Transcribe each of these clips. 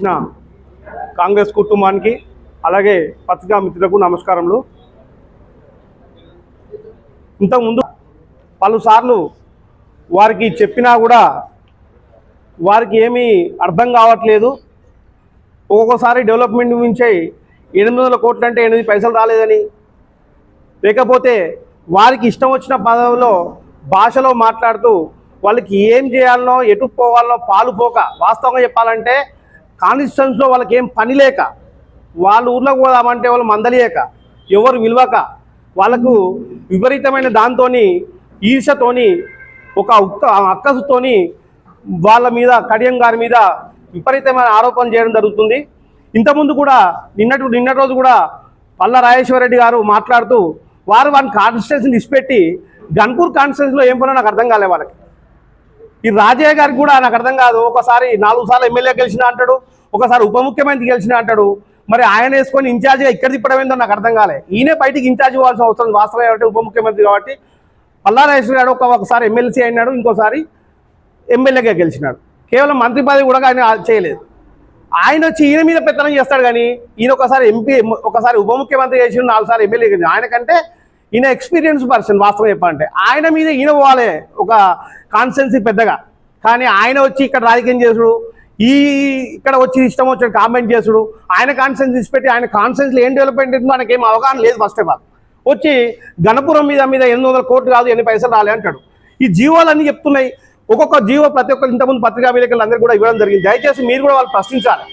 ఇచ్చిన కాంగ్రెస్ కుటుంబానికి అలాగే పత్రికా మిత్రులకు నమస్కారములు. ఇంతకుముందు పలుసార్లు వారికి చెప్పినా కూడా వారికి ఏమీ అర్థం కావట్లేదు. ఒక్కొక్కసారి డెవలప్మెంట్ గురించి ఎనిమిది వందల కోట్లు అంటే ఎనిమిది పైసలు రాలేదని. లేకపోతే వారికి ఇష్టం వచ్చిన పదవిలో భాషలో మాట్లాడుతూ వాళ్ళకి ఏం చేయాలనో ఎటు పోవాలనో పాలు పోక వాస్తవంగా చెప్పాలంటే కాన్స్టిట్యూన్స్లో వాళ్ళకి ఏం పని లేక వాళ్ళ ఊర్లోకి పోదామంటే వాళ్ళు మందలియక ఎవరు విలువక వాళ్ళకు విపరీతమైన దాంతో ఈర్షతోని ఒక ఉక్క అక్కసుతోని వాళ్ళ మీద కడియం గారి మీద విపరీతమైన ఆరోపణలు చేయడం జరుగుతుంది. ఇంతకుముందు కూడా నిన్నటి నిన్నటి రోజు కూడా పల్ల రాజేశ్వరరెడ్డి గారు మాట్లాడుతూ వారు వారి కాన్స్టిట్యూన్సీని ఇచ్చిపెట్టి గన్పూర్ కాన్స్టిట్యూన్సీలో ఏం పనో నాకు అర్థం కాలే వాళ్ళకి. ఈ రాజయ్య గారికి కూడా నాకు అర్థం కాదు. ఒకసారి నాలుగు సార్లు ఎమ్మెల్యే గెలిచిన అంటాడు ఒకసారి ఉప ముఖ్యమంత్రి గెలిచిన అంటాడు. మరి ఆయన వేసుకొని ఇన్ఛార్జిగా ఇక్కడ తిప్పడం ఏందో నాకు అర్థం కాలే. ఈయనే బయటికి ఇన్ఛార్జ్ ఇవ్వాల్సిన అవసరం వాస్తవం కాబట్టి ఉప ముఖ్యమంత్రి కాబట్టి పల్లారాజేశ్వర గారు ఒక ఒకసారి ఎమ్మెల్సీ అయినాడు ఇంకోసారి ఎమ్మెల్యేగా గెలిచినాడు. కేవలం మంత్రి పదవి కూడా ఆయన చేయలేదు. ఆయన వచ్చి ఈయన మీద పెత్తనం చేస్తాడు కానీ ఈయన ఒకసారి ఎంపీ ఒకసారి ఉప ముఖ్యమంత్రి చేసిన నాలుగు సార్లు ఎమ్మెల్యే గెలిచిన ఆయన కంటే ఈయన ఎక్స్పీరియన్స్ పర్సన్ వాస్తవం చెప్పాలంటే. ఆయన మీద ఈయన పోవాలి ఒక కాన్సెన్సీ పెద్దగా. కానీ ఆయన వచ్చి ఇక్కడ రాజకీయం చేసుడు ఈ ఇక్కడ వచ్చి ఇష్టం వచ్చిన కామెంట్ చేసుడు ఆయన కాన్సెన్స్ తీసిపెట్టి ఆయన కాన్సెన్స్లో ఏం డెవలప్మెంట్ ఉందో మనకి ఏం అవగాహన లేదు ఫస్ట్ ఆఫ్ ఆల్ వచ్చి గణపురం మీద మీద ఎనిమిది వందల కోట్లు కాదు ఎన్ని పైసలు రాలే అంటాడు. ఈ జీవోలన్నీ చెప్తున్నాయి. ఒక్కొక్క జీవో ప్రతి ఒక్కరు ఇంతకుముందు పత్రికా విలేకరులు అందరూ కూడా ఇవ్వడం జరిగింది. దయచేసి మీరు కూడా వాళ్ళు ప్రశ్నించాలి.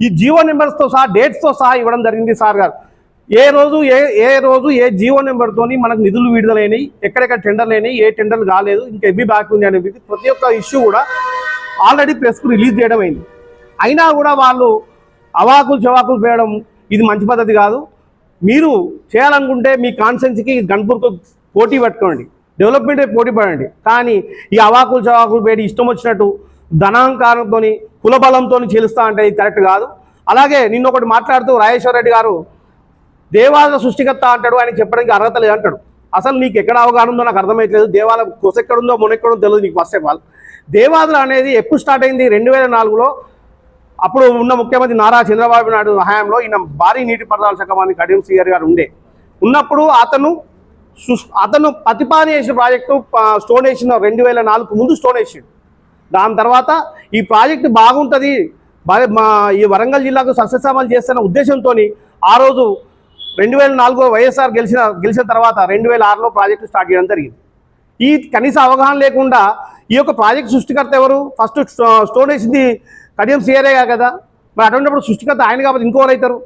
ఈ జీవో నెంబర్స్తో సహా డేట్స్తో సహా ఇవ్వడం జరిగింది సార్ గారు. ఏ రోజు ఏ ఏ రోజు ఏ జీవో నెంబర్తోని మనకు నిధులు విడుదలైనవి ఎక్కడెక్కడ టెండర్లు అయినాయి ఏ టెండర్లు కాలేదు ఇంకా ఎవ్వి బ్యాక్ ఉంది అనేది ప్రతి ఒక్క ఇష్యూ కూడా ఆల్రెడీ ప్రెస్కు రిలీజ్ చేయడం అయింది. అయినా కూడా వాళ్ళు అవాకులు చవాకులు పేయడం ఇది మంచి పద్ధతి కాదు. మీరు చేయాలనుకుంటే మీ కాన్సెన్స్కి గన్పూర్కు పోటీ పెట్టుకోండి. డెవలప్మెంట్ పోటీ పడండి. కానీ ఈ అవాకులు చవాకులు పేడి ఇష్టం వచ్చినట్టు ధనాంకారంతో కులబలంతో చెలుస్తా అంటే ఇది కరెక్ట్ కాదు. అలాగే నిన్న ఒకటి మాట్లాడుతూ రాజేశ్వర రెడ్డి గారు దేవాలయ సృష్టికర్త అంటాడు ఆయన చెప్పడానికి అర్హత లేదు అంటాడు. అసలు నీకు ఎక్కడ అవగాహన ఉందో నాకు అర్థమైతలేదు. దేవాలయం కొసెక్కడుందో మొనెక్కడుందో తెలియదు నీకు ఫస్ట్ ఆఫ్ ఆల్ దేవాదులు అనేది ఎప్పుడు స్టార్ట్ అయింది? రెండు వేల నాలుగులో అప్పుడు ఉన్న ముఖ్యమంత్రి నారా చంద్రబాబు నాయుడు హయాంలో ఈయన భారీ నీటిపారుదల శాఖ మంత్రి కడియం శ్రీగారు గారు ఉండే. ఉన్నప్పుడు అతను సుస్- అతను ప్రతిపాదన చేసిన ప్రాజెక్టు స్టోన్ వేసిన రెండు వేల నాలుగు ముందు స్టోన్ వేసిండు. దాని తర్వాత ఈ ప్రాజెక్టు బాగుంటుంది మా ఈ వరంగల్ జిల్లాకు సస్యశామలు చేస్తున్న ఉద్దేశంతో ఆ రోజు రెండు వేల నాలుగులో వైఎస్ఆర్ గెలిచిన గెలిచిన తర్వాత రెండు వేల ఆరులో ప్రాజెక్టు స్టార్ట్ చేయడం జరిగింది. ఈ కనీస అవగాహన లేకుండా ఈ యొక్క ప్రాజెక్ట్ సృష్టికర్త ఎవరు? ఫస్ట్ స్టోన్ వేసింది కడియం సీఆర్ఏ కదా. మరి అటువంటిప్పుడు సృష్టికర్త ఆయన కాబట్టి ఇంకోరు అవుతారు?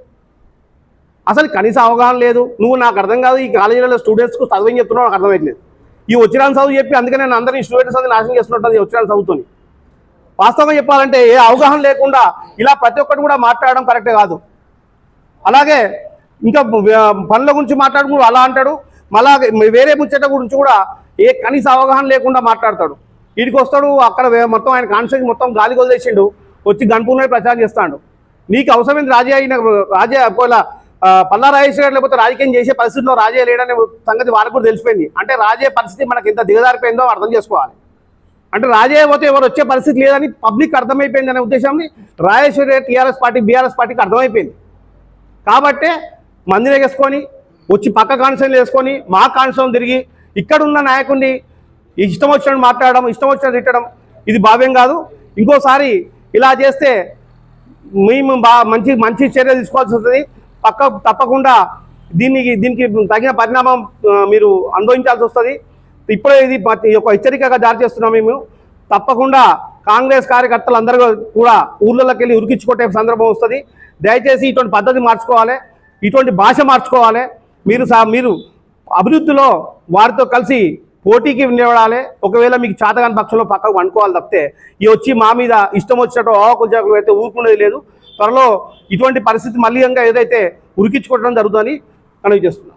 అసలు కనీస అవగాహన లేదు. నువ్వు నాకు అర్థం కాదు ఈ కాలేజీలలో స్టూడెంట్స్కు చదువు ఏం చెప్తున్నావు నాకు అర్థమవుతలేదు ఈ వచ్చిన చదువు చెప్పి అందుకే నేను అందరినీ స్టూడెంట్స్ అది నాశనం చేస్తున్నట్టు వచ్చిన చదువుతుంది వాస్తవంగా చెప్పాలంటే ఏ అవగాహన లేకుండా ఇలా ప్రతి ఒక్కటి కూడా మాట్లాడడం కరెక్టే కాదు. అలాగే ఇంకా పనుల గురించి మాట్లాడుకుంటూ అలా అంటాడు. మళ్ళా వేరే ముచ్చట గురించి కూడా ఏ కనీస అవగాహన లేకుండా మాట్లాడతాడు. వీడికి వస్తాడు అక్కడ మొత్తం ఆయన కాన్స్టిట్యూన్స్ మొత్తం గాలి వదిలేసిండు వచ్చి గణపూర్లో ప్రచారం చేస్తాడు. నీకు అవసరమైంది రాజయ్య అయిన రాజయ్య ఒకవేళ ఆ, పల్లా రాజేశ్వర లేకపోతే రాజకీయం చేసే పరిస్థితిలో రాజే లేడనే సంగతి వాళ్ళకు కూడా తెలిసిపోయింది. అంటే రాజే పరిస్థితి మనకి ఎంత దిగజారిపోయిందో అర్థం చేసుకోవాలి. అంటే రాజయ్య పోతే ఎవరు వచ్చే పరిస్థితి లేదని పబ్లిక్ అర్థమైపోయింది అనే ఉద్దేశంని రాజేశ్వరి టీఆర్ఎస్ పార్టీ బీఆర్ఎస్ పార్టీకి అర్థమైపోయింది. కాబట్టే మంది వేసుకొని వచ్చి పక్క కాన్స్టిట్యూన్ వేసుకొని మా కాన్స్టిట్యూన్ తిరిగి ఇక్కడ ఉన్న నాయకుడిని ఇష్టం వచ్చినట్టు మాట్లాడడం ఇష్టం వచ్చినట్టు తిట్టడం ఇది భావ్యం కాదు. ఇంకోసారి ఇలా చేస్తే మేము బా మంచి మంచి చర్య తీసుకోవాల్సి వస్తుంది. పక్క తప్పకుండా దీనికి దీనికి తగిన పరిణామం మీరు అనుభవించాల్సి వస్తుంది. ఇప్పుడే ఇది ఒక హెచ్చరికగా జారీ చేస్తున్నాం మేము. తప్పకుండా కాంగ్రెస్ కార్యకర్తలు అందరూ కూడా ఊళ్ళలోకి వెళ్ళి ఉరికించుకొట్టే సందర్భం వస్తుంది. దయచేసి ఇటువంటి పద్ధతి మార్చుకోవాలి. ఇటువంటి భాష మార్చుకోవాలి. మీరు సా మీరు అభివృద్ధిలో వారితో కలిసి పోటీకి నిలబడాలి. ఒకవేళ మీకు చేతగాని పక్షంలో పక్కకు అనుకోవాలి తప్పితే ఈ వచ్చి మా మీద ఇష్టం వచ్చినట్టు ఓకుజాకులు అయితే ఊరుకునేది లేదు. త్వరలో ఇటువంటి పరిస్థితి మళ్ళీ ఇంకా ఏదైతే ఉరికించుకోవడం జరుగుతుందని మనవి చేస్తున్నాం.